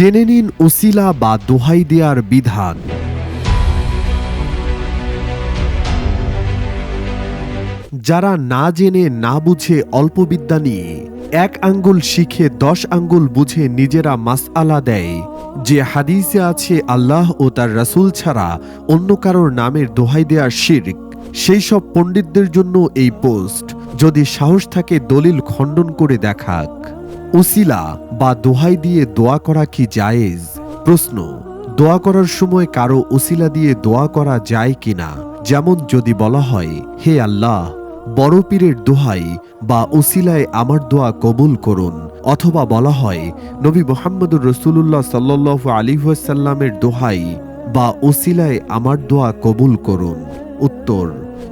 জেনে নিন উসিলা বা দোহাই দেয়ার বিধান। যারা না জেনে না বুঝে অল্প বিদ্যা নিয়ে, এক আঙ্গুল শিখে দশ আঙ্গুল বুঝে নিজেরা মাসআলা দেয়। যে হাদিসে আছে, আল্লাহ ও তার রাসূল ছাড়া অন্য কারোর নামের দোহাই দেয়ার শির্ক, সেই সব পণ্ডিতদের জন্য এই পোস্ট। যদি সাহস থাকে, দলিল খণ্ডন করে দেখাক। উসিলা বা দোহাই দিয়ে দোয়া করা কি জায়েজ? প্রশ্ন, দোয়া করার সময় কারও উসিলা দিয়ে দোয়া করা যায় কিনা যেমন যদি বলা হয়, হে আল্লাহ, বড় পীরের দোহাই বা উসিলায় আমার দোয়া কবুল করুন। অথবা বলা হয়, নবী মোহাম্মদুর রসুল্লাহ সাল্লাহ আলী সাল্লামের দোহাই বা উসিলায় আমার দোয়া কবুল করুন। উত্তর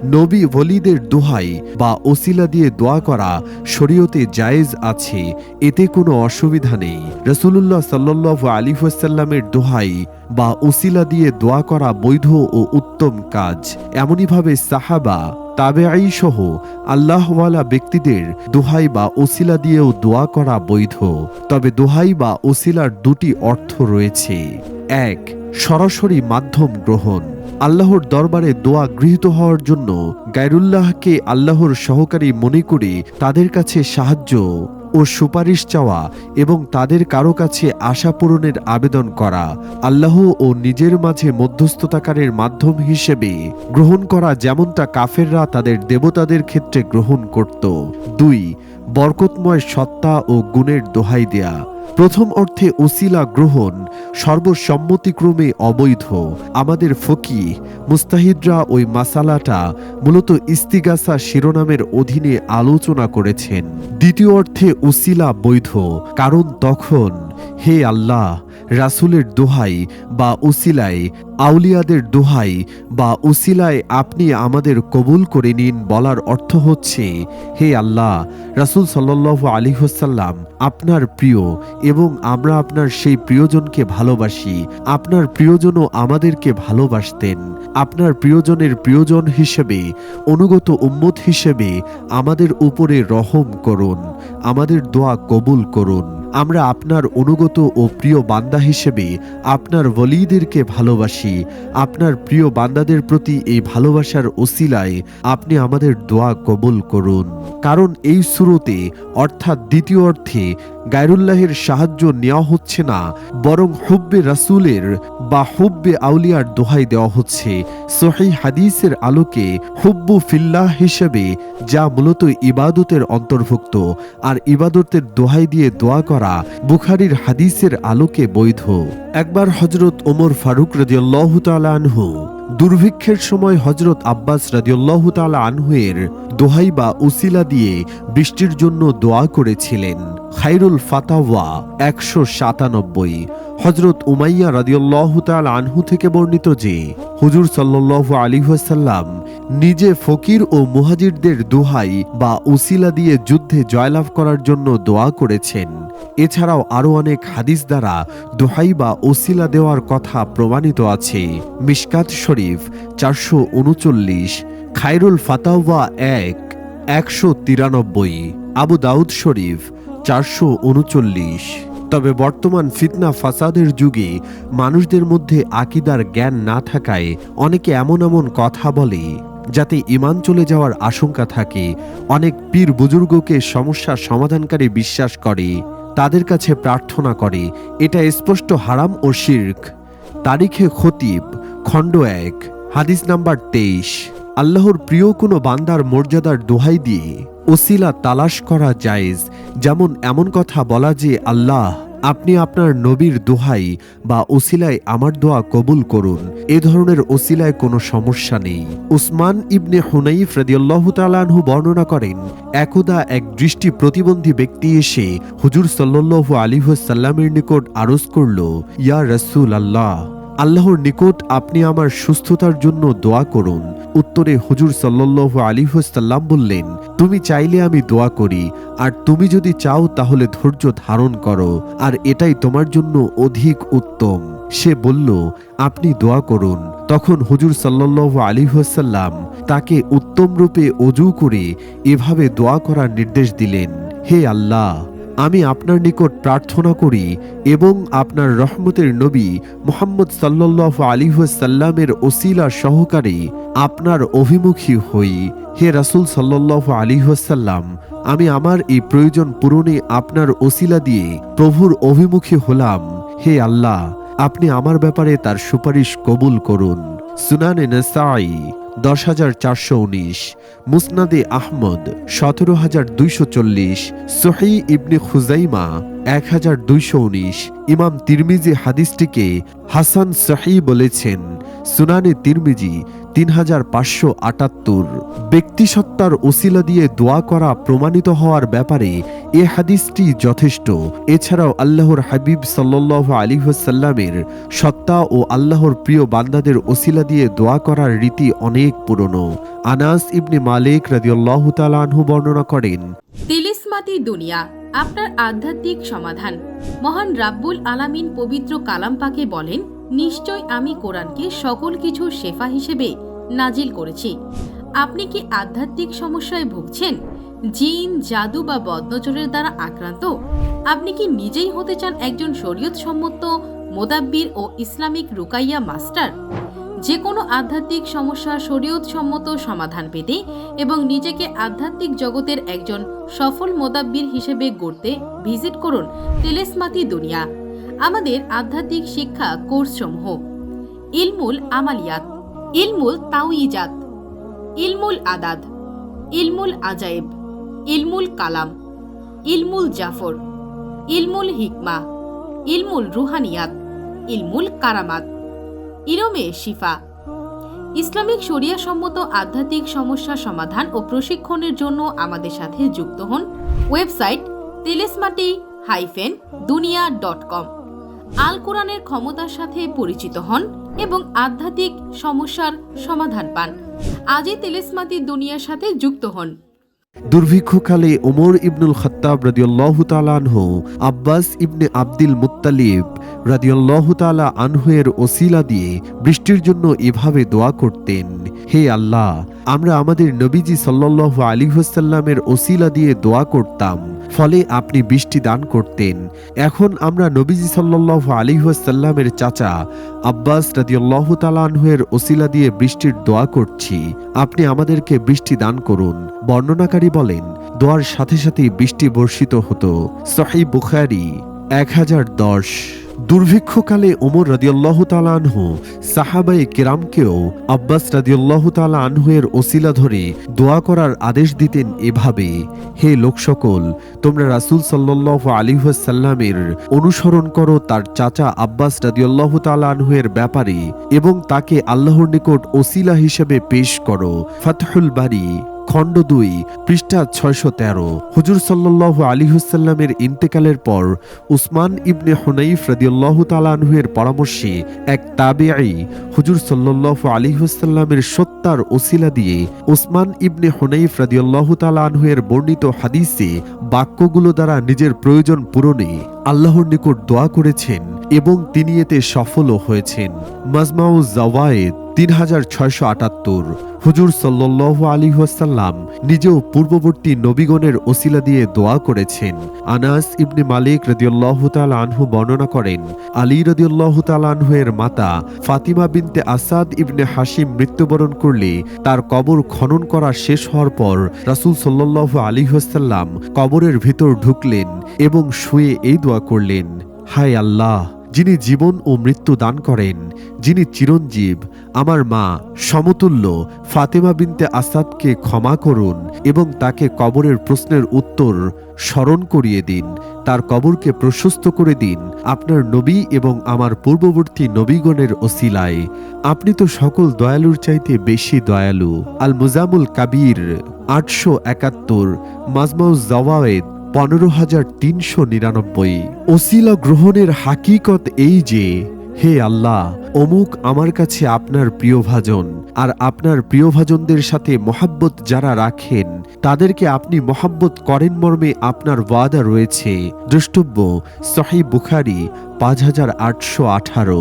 নবী ওলিদের দোহাই বা ওসিলা দিয়ে দোয়া করা শরীয়তে জায়েজ আছে, এতে কোনো অসুবিধা নেই। রসুল্লাহ সাল্লাহ আলী সাল্লামের দোহাই বা ওসিলা দিয়ে দোয়া করা বৈধ ও উত্তম কাজ। এমনইভাবে সাহাবা তাবেআই সহ আল্লাহওয়ালা ব্যক্তিদের দোহাই বা ওসিলা দিয়েও দোয়া করা বৈধ। তবে দোহাই বা ওসিলার দুটি অর্থ রয়েছে। এক, সরাসরি মাধ্যম গ্রহণ। আল্লাহর দরবারে দোয়া গৃহীত হওয়ার জন্য গায়রুল্লাহকে আল্লাহর সহকারী মনে করে তাদের কাছে সাহায্য ও সুপারিশ চাওয়া এবং তাদের কারও কাছে আশা পূরণের আবেদন করা, আল্লাহ ও নিজের মাঝে মধ্যস্থতাকারের মাধ্যম হিসেবে গ্রহণ করা যেমনটা কাফেররা তাদের দেবতাদের ক্ষেত্রে গ্রহণ করত। দুই, বরকতময় সত্তা ও গুণের দোহাই দেয়া। প্রথম অর্থে ওসিলা গ্রহণ সর্বসম্মতিক্রমে অবৈধ। আমাদের ফকি, মুস্তাহিদরা ওই মাসালাটা মূলত ইস্তিগাসা শিরোনামের অধীনে আলোচনা করেছেন। দ্বিতীয় অর্থে উসিলা বৈধ, কারণ তখন হে আল্লাহ, রাসুলের দোহাই বা উসিলায়, আউলিয়াদের দোহাই বা উসিলায় আপনি আমাদের কবুল করে নিন বলার অর্থ হচ্ছে, হে আল্লাহ, রাসুল সাল্লাহ আলী হোসাল্লাম আপনার প্রিয় এবং আমরা আপনার সেই প্রিয়জনকে ভালোবাসি। আপনার প্রিয়জনও আমাদেরকে ভালোবাসতেন। আপনার প্রিয়জনের প্রিয়জন হিসেবে, অনুগত উম্মত হিসেবে আমাদের উপরে রহম করুন। আমাদের দোয়া কবুল করুন। আমরা আপনার অনুগত ও প্রিয় বান্দা হিসেবে আপনার ওলিদেরকে ভালোবাসি। আপনার প্রিয় বান্দাদের প্রতি এই ভালোবাসার ওসিলায় আপনি আমাদের দোয়া কবুল করুন। কারণ এই সুরতে, অর্থাৎ দ্বিতীয় অর্থে, গায়রুল্লাহের সাহায্য নেওয়া হচ্ছে না, বরং হুব্বে রাসুলের বা হুব্বে আউলিয়ার দোহাই দেওয়া হচ্ছে। সহি হাদিসের আলোকে হুব্বু ফিল্লাহ হিসেবে যা মূলত ইবাদতের অন্তর্ভুক্ত আর ইবাদতের দোহাই দিয়ে দোয়া করা বুখারির হাদিসের আলোকে বৈধ। একবার হজরত ওমর ফারুক রাজিউল্লাহ তালা আনহু, দুর্ভিক্ষের সময় হজরত আব্বাস রাজিউল্লাহ তালা আনহুয়ের দোহাই বা উসিলা দিয়ে বৃষ্টির জন্য দোয়া করেছিলেন। খাইরুল ফাতাওয়া একশো সাতানব্বই। হজরত উমাইয়া রাদিউল্লাহ তাল আনহু থেকে বর্ণিত যে, হুজুর সাল্লাহ আলী সাল্লাম নিজে ফকির ও মুহাজিরদের দোহাই বা উসিলা দিয়ে যুদ্ধে জয়লাভ করার জন্য দোয়া করেছেন। এছাড়াও আরও অনেক হাদিস দ্বারা দোহাই বা ওসিলা দেওয়ার কথা প্রমাণিত আছে। মিশকাত শরীফ চারশো উনচল্লিশ খায়রুল ফাতাওয়া এক একশো তিরানব্বই, আবু দাউদ শরীফ চারশো উনচল্লিশ। তবে বর্তমান ফিতনা ফাসাদের যুগে মানুষদের মধ্যে আকিদার জ্ঞান না থাকায় অনেকে এমন এমন কথা বলে, যাতে ইমান চলে যাওয়ার আশঙ্কা থাকে। অনেক পীর বুজুর্গকে সমস্যার সমাধানকারী বিশ্বাস করে, তাদের কাছে প্রার্থনা করে, এটা স্পষ্ট হারাম ও শির্ক। তারিখে খতিব, খণ্ড এক, হাদিস নাম্বার তেইশ। আল্লাহর প্রিয় কোনো বান্দার মর্যাদার দোহাই দিয়ে ওসিলা তালাশ করা জায়েজ। যেমন এমন কথা বলা যে, আল্লাহ, আপনি আপনার নবীর দোহাই বা ওসিলায় আমার দোয়া কবুল করুন। এ ধরনের ওসিলায় কোনো সমস্যা নেই। উসমান ইবনে হুনাইফ রাদিয়াল্লাহ তালানহু বর্ণনা করেন, একদা এক দৃষ্টি প্রতিবন্ধী ব্যক্তি এসে হুজুর সাল্লু আলিহাসাল্লামের নিকট আরজ করল, ইয়া রসুল আল্লাহ আল্লাহর নিকট আপনি আমার সুস্থতার জন্য দোয়া করুন। উত্তরে হুজুর সাল্লাহ আলিহাসাল্লাম বললেন, তুমি চাইলে আমি দোয়া করি, আর তুমি যদি চাও তাহলে ধৈর্য ধারণ করো, আর এটাই তোমার জন্য অধিক উত্তম। সে বলল, আপনি দোয়া করুন। তখন হুজুর সাল্লাহ আলিহাসাল্লাম তাকে উত্তম রূপে অজু করে এভাবে দোয়া করার নির্দেশ দিলেন, হে আল্লাহ আমি আপনার নিকট প্রার্থনা করি এবং আপনার রহমতের নবী মোহাম্মদ সাল্লাহ আলিহাসাল্লামের ওসিলা সহকারে আপনার অভিমুখী হই। হে রাসুল সাল্লাহ আলিহাসাল্লাম আমি আমার এই প্রয়োজন পূরণে আপনার ওসিলা দিয়ে প্রভুর অভিমুখী হলাম। হে আল্লাহ, আপনি আমার ব্যাপারে তার সুপারিশ কবুল করুন। সুনানে নাসাই। দশ হাজার চারশো উনিশ, মুসনাদে আহমদ সতেরো হাজার দুইশো চল্লিশ সোহাই ইবনে খুজাইমা এক হাজার দুইশো উনিশ, ইমাম তিরমিজি হাদিসটিকে হাসান সহি বলেছেন, সুনানে তিরমিজি তিন হাজার পাঁচশো আটাত্তর ব্যক্তিসত্তার ওসিলা দিয়ে দোয়া করা প্রমাণিত হওয়ার ব্যাপারে এ হাদিসটি যথেষ্ট। এছাড়াও আল্লাহর হাবিব সাল্লাহ আলী সাল্লামের সত্তা ও আল্লাহর প্রিয় বান্দাদের ওসিলা দিয়ে দোয়া করার রীতি অনেক পুরনো। আনাস ইবনে মালিক রাদিয়াল্লাহ তাআলা বর্ণনা করেন, তিলিসমাতি দুনিয়া, আপনার আধ্যাত্মিক সমাধান। মহান রাব্বুল আলামিন পবিত্র কালাম পাকে বলেন নিশ্চয় আমি কোরআনকে সকল কিছু শেফা হিসেবে নাজিল করেছি। আপনি কি আধ্যাত্মিক সমস্যায় ভুগছেন? জিন, জাদু বা বদনজরের দ্বারা আক্রান্ত? আপনি কি নিজেই হতে চান একজন শরীয়ত সম্মত মোদাব্বির ও ইসলামিক রুকাইয়া মাস্টার? যে কোনো আধ্যাত্মিক সমস্যার শরীয়ত সম্মত সমাধান পেতে এবং নিজেকে আধ্যাত্মিক জগতের একজন সফল মোদাব্বির হিসেবে গড়তে ভিজিট করুন তেলেসমাতি দুনিয়া। আমাদের আধ্যাত্মিক শিক্ষা কোর্সসমূহ। ইলমুল আমালিয়াত। ইলমুল তাওইজাত ইলমুল আদাদ ইলমুল আজাইব। ইলমুল কালাম। ইলমুল জাফর। ইলমুল হিকমা। ইলমুল রুহানিয়াত। ইলমুল কারামাত। ইরমে শিফা। ইসলামিক শরিয়া সম্মত আধ্যাত্মিক সমস্যা সমাধান ও প্রশিক্ষণের জন্য আমাদের সাথে যুক্ত হন ওয়েবসাইট তেলেসমাটি হাইফেন দুনিয়া ডট কম। আল কোরআনের ক্ষমতার সাথে পরিচিত হন এবং আধ্যাত্মিক সমস্যার সমাধান পান। আজই তেলেসমাতি দুনিয়ার সাথে যুক্ত হন। দুর্ভিক্ষকালে ওমর ইবনুল খত্তাব রাদিয়াল্লাহু তাআলা আনহু, আব্বাস ইবনে আব্দুল মুত্তালিব রাদিয়াল্লাহু তাআলা আনহুয়ের ওসিলা দিয়ে বৃষ্টির জন্য এভাবে দোয়া করতেন, হে আল্লাহ, আমরা আমাদের নবীজি সাল্লাল্লাহু আলাইহি ওয়াসাল্লামের ওসিলা দিয়ে দোয়া করতাম ফলে আপনি বৃষ্টি দান করতেন। এখন আমরা নবীজি সাল্লাহ আলী সাল্লামের চাচা আব্বাস রাজিউল্লাহ তালানহের ওসিলা দিয়ে বৃষ্টির দোয়া করছি। আপনি আমাদেরকে বৃষ্টি দান করুন। বর্ণনাকারী বলেন, দোয়ার সাথে সাথে বৃষ্টি বর্ষিত হতো। সহি বুখারি, এক হাজার দশ। দুর্ভিক্ষকালে ওমর রাদিয়াল্লাহু তাআলা আনহু সাহাবাই কেরামকেও আব্বাস রাদিয়াল্লাহু তাআলা আনহুয়ের ওসিলা ধরে দোয়া করার আদেশ দিতেন এভাবে, হে লোক সকল তোমরা রাসূল সাল্লাল্লাহু আলাইহি ওয়াসাল্লামের অনুসরণ করো তার চাচা আব্বাস রাদিয়াল্লাহু তাআলা আনহুয়ের ব্যাপারে এবং তাকে আল্লাহর নিকট ওসিলা হিসেবে পেশ করো। ফাতহুল বাড়ি খণ্ড দুই, পৃষ্ঠা ছয়শো তেরো। হুজুর সাল্লাহ আলী হুসাল্লামের ইন্তেকালের পর উসমান ইবনে হুনাইফ রদিউল্লাহ তালানহুয়ের পরামর্শে এক তাবেআই হুজুর সাল্লাহ আলিহুসাল্লামের সত্তার ওসিলা দিয়ে উসমান ইবনে হুনাইফ রদিয়াল্লাহ তালানহুয়ের বর্ণিত হাদিসে বাক্যগুলো দ্বারা নিজের প্রয়োজন পূরণে আল্লাহর নিকট দোয়া করেছেন এবং তিনি এতে সফলও হয়েছেন। মাজমাউ জাওয়ায়েদ তিন হাজার ছয়শো আটাত্তর। হুজুর সাল্লাহ আলী ওয়াসাল্লাম নিজেও পূর্ববর্তী নবীগণের ওসিলা দিয়ে দোয়া করেছেন। আনাস ইবনে মালিক রদিউল্লাহ তাল আনহু বর্ণনা করেন, আলী রদিউল্লাহ তাল আনহু এর মাতা ফাতিমা বিনতে আসাদ ইবনে হাসিম মৃত্যুবরণ করলে তার কবর খনন করা শেষ হওয়ার পর রাসুল সাল্লাহ আলী হাসাল্লাম কবরের ভিতর ঢুকলেন এবং শুয়ে এই দোয়া করলেন, হায় আল্লাহ, যিনি জীবন ও মৃত্যু দান করেন, যিনি চিরঞ্জীব আমার মা সমতুল্য ফাতেমা বিনতে আসাদকে ক্ষমা করুন এবং তাকে কবরের প্রশ্নের উত্তর স্মরণ করিয়ে দিন। তার কবরকে প্রশস্ত করে দিন। আপনার নবী এবং আমার পূর্ববর্তী নবীগণের ওসিলায়। আপনি তো সকল দয়ালুর চাইতে বেশি দয়ালু। আল মুজামুল কাবির আটশো একাত্তর মাজমাউজ জাওয়ায়েদ পনেরো হাজার তিনশো নিরানব্বই। ওসিলা গ্রহণের হাকিকত এই যে হে আল্লাহ, অমুক আমার কাছে আপনার প্রিয়ভাজন, আর আপনার প্রিয়ভাজনদের সাথে মহাব্বত যারা রাখেন, তাদেরকে আপনি মহাব্বত করেন মর্মে আপনার ওয়াদা রয়েছে। দ্রষ্টব্য সহি বুখারি, পাঁচ হাজার আটশো আঠারো,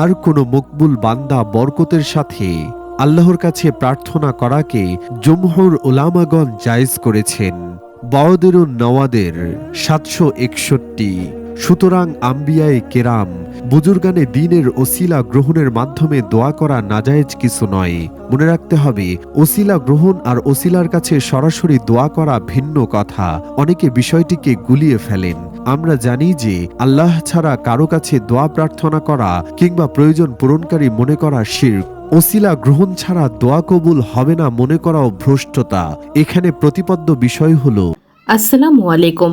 আর কোনো মকবুল বান্দা বরকতের সাথে। আল্লাহর কাছে প্রার্থনা করাকে জমহুর ওলামাগণ জায়েজ করেছেন। বওদেরুন নওয়াদের সাতশো একষট্টি। সুতরাং আম্বিয়ায়ে কেরাম, বুজুর্গানে দিনের ওসিলা গ্রহণের মাধ্যমে দোয়া করা নাজায়েজ কিছু নয়। মনে রাখতে হবে, ওসিলা গ্রহণ আর ওসিলার কাছে সরাসরি দোয়া করা ভিন্ন কথা। অনেকে বিষয়টিকে গুলিয়ে ফেলেন। আমরা জানি যে, আল্লাহ ছাড়া কারও কাছে দোয়া প্রার্থনা করা কিংবা প্রয়োজন পূরণকারী মনে করা শির্ক। ওসিলা গ্রহণ ছাড়া দোয়া কবুল হবে না মনে করাও ভ্রষ্টতা। এখানে প্রতিপদ্য বিষয় হলো আসসালামু আলাইকুম।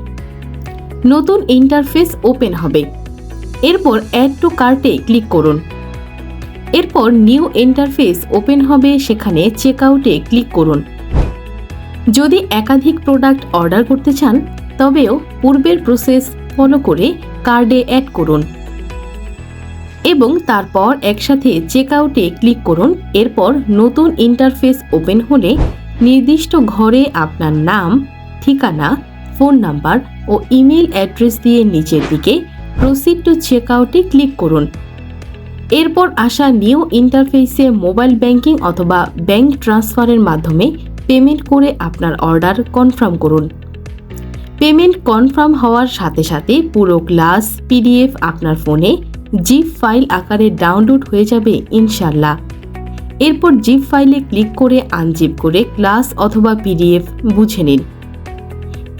নতুন ইন্টারফেস ওপেন হবে। এরপর অ্যাড টু কার্টে ক্লিক করুন। এরপর নিউ ইন্টারফেস ওপেন হবে, সেখানে চেক আউটে ক্লিক করুন। যদি একাধিক প্রোডাক্ট অর্ডার করতে চান, তবেও পূর্বের প্রসেস ফলো করে কার্ডে অ্যাড করুন। এবং তারপর একসাথে চেক আউটে ক্লিক করুন। এরপর নতুন ইন্টারফেস ওপেন হলে নির্দিষ্ট ঘরে আপনার নাম, ঠিকানা ফোন নাম্বার ও ইমেল অ্যাড্রেস দিয়ে নিচের দিকে প্রসিড টু চেক আউটে ক্লিক করুন। এরপর আসা নিউ ইন্টারফেসে মোবাইল ব্যাংকিং অথবা ব্যাংক ট্রান্সফারের মাধ্যমে পেমেন্ট করে আপনার অর্ডার কনফার্ম করুন। পেমেন্ট কনফার্ম হওয়ার সাথে সাথে পুরো ক্লাস পিডিএফ আপনার ফোনে জিপ ফাইল আকারে ডাউনলোড হয়ে যাবে ইনশাল্লাহ এরপর জিপ ফাইলে ক্লিক করে আনজিপ করে ক্লাস অথবা পিডিএফ বুঝে নিন।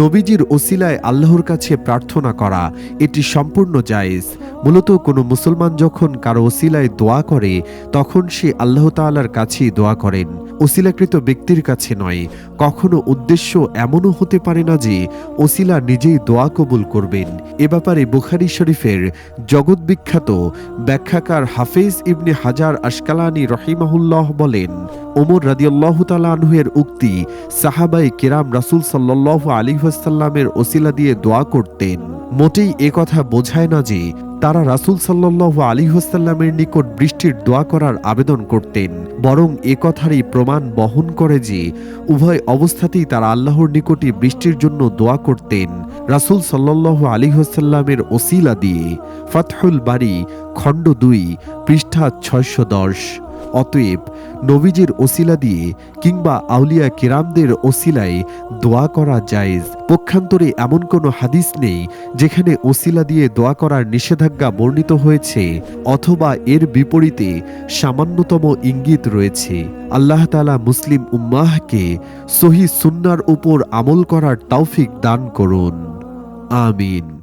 নবীজির ওসিলায় আল্লাহর কাছে প্রার্থনা করা এটি সম্পূর্ণ জায়েজ। মূলত কোনো মুসলমান যখন কারও ওসিলায় দোয়া করে, তখন সে আল্লাহ তাআলার কাছেই দোয়া করেন। ওসিলাকৃত ব্যক্তির কাছে নয়, কখনো উদ্দেশ্য এমনও হতে পারে না যে, ওসিলা নিজেই দোয়া কবুল করবেন। এ ব্যাপারে বুখারি শরীফের জগৎবিখ্যাত ব্যাখ্যাকার হাফেজ ইবনে হাজার আশকালানি রহিমাহুল্লাহ বলেন, ওমর রাদিয়াল্লাহ তালানহের উক্তি সাহাবাই কেরাম রাসুল সাল্লাহ আলী ওয়াসাল্লামের ওসিলা দিয়ে দোয়া করতেন। মোটেই কথা বোঝায় না যে তারা রাসুল সাল্লাহ আলী হোসাল্লামের নিকট বৃষ্টির দোয়া করার আবেদন করতেন। বরং এ কথারই প্রমাণ বহন করে যে, উভয় অবস্থাতেই তারা আল্লাহর নিকটে বৃষ্টির জন্য দোয়া করতেন। রাসুল সাল্লাহ আলী হোসাল্লামের ওসিলা দিয়ে, ফতহুল বাড়ি খণ্ড দুই, পৃষ্ঠা ছয়শো দশ। অতএব নবীজির ওসিলা দিয়ে কিংবা আউলিয়া কিরামদের ওসিলায় দোয়া করা জায়েজ। পক্ষান্তরে এমন কোনো হাদিস নেই যেখানে ওসিলা দিয়ে দোয়া করার নিষেধাজ্ঞা বর্ণিত হয়েছে অথবা এর বিপরীতে সামান্যতম ইঙ্গিত রয়েছে। আল্লাহ তালা মুসলিম উম্মাহকে সহি সুন্নার উপর আমল করার তৌফিক দান করুন। আমিন।